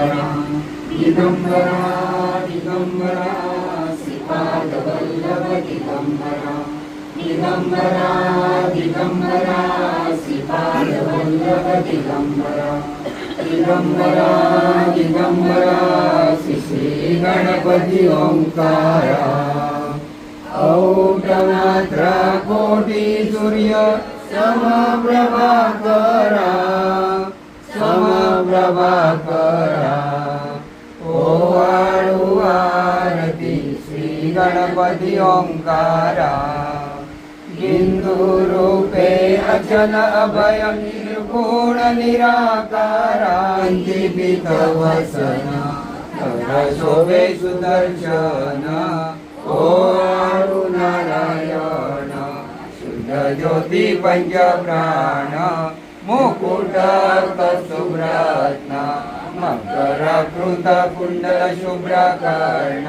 दिगंबरा दिगंबरा श्रीपादवल्लभ दिगंबरा दिगंबरा दिगंबरा श्रीपादवल्लभ दिगंबरा दिगंबरा दिगंबरा श्री श्री गणपती ओंकारा औटमात्रा कोटी सूर्य समप्रभाकरा समप्रभाकरा गणपति ओङ्कारा हिन्दुरूपे अचल निराकारान्ति वचन शोभे सुदर्शन ॐ शुद्धज्योति पञ्चप्राण ज्योति मकरकृतकुण्डलशुभ्रकर्ण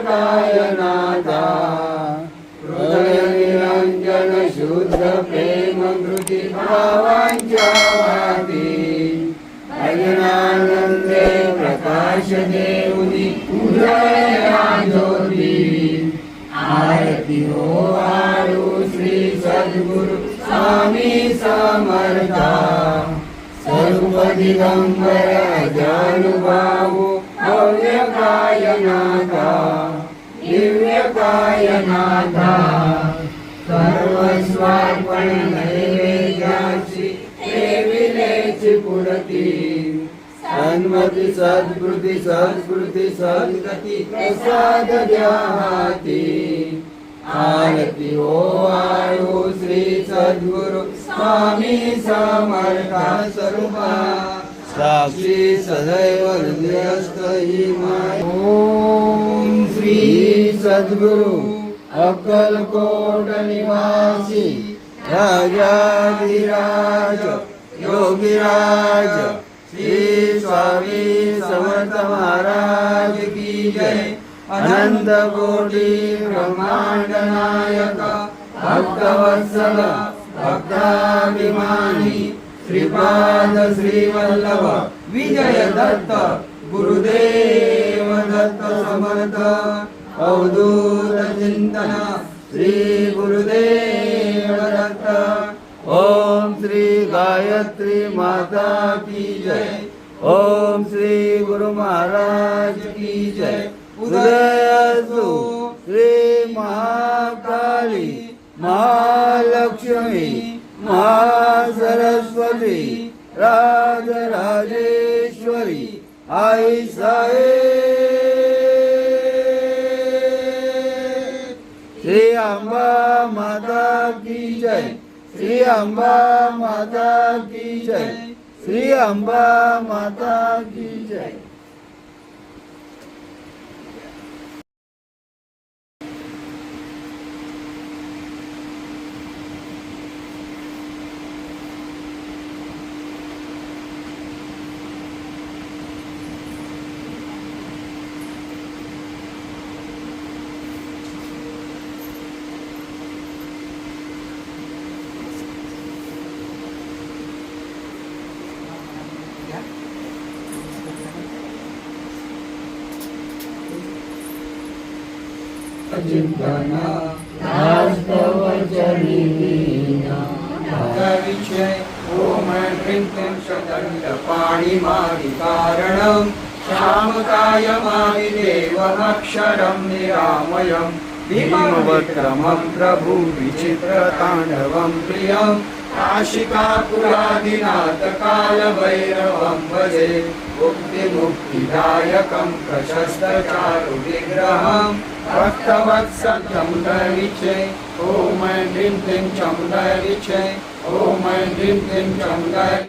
कायनाथा दिव्य कायनाथा हृदय निरंजन शुद्ध प्रेम कृती भावांच्या वाती प्रकाश देऊनी उदया ज्योती आरती हो आळू श्री सद्गुरु स्वामी समर्था. सर्व दिगंबर कायनाथा दिव्य कायनाथा सर्वस्वार्पण नैवेद्याची देविलेची पुरती. सन्मती सद्कृती सत्कृती सद्गती प्रसाद द्याहाती आरती ओ आयो श्री सद्गुरु स्वामी समर्था स्वरूपा साक्षी सदैव हृदयस्थ ही माय ओम श्री सद्गुरु अक्कलकोट निवासी राजाधिराज योगीराज श्री स्वामी समर्थ महाराज की जय। अनंत कोटी ब्रह्मांड नायक भक्तवत्सल भक्ताभिमानी श्रीपाद श्रीवल्लभ विजय दत्त गुरुदेव दत्त समर्थ अवधूत चिंतन श्री गुरुदेव दत्त। ओम श्री गायत्री माता की जय ओम श्री गुरु महाराज की जय। उदयसु श्री महाकाली महालक्ष्मी महा राज राजेश्वरी आई साहेब। श्री अंबा माता की जय श्री अंबा माता की जय श्री अंबा माता की जय। चिंतन वास्तव विषय ओम ह्रीं क्लीं श्यामकायमादिदेवमक्षरं निरामयं भीमवक्रमं प्रभु विचित्रताण्डवं प्रियं काशिकापुरादिनाथ कालभैरवं भजे मुक्तिमुक्तिदायकं प्रशस्तचारु विग्रहं भक्तवत्सलं दरिचे ॐ ऐं ह्रीं क्लीं चं दरिचे ॐ ऐं ह्रीं क्लीं चं दरि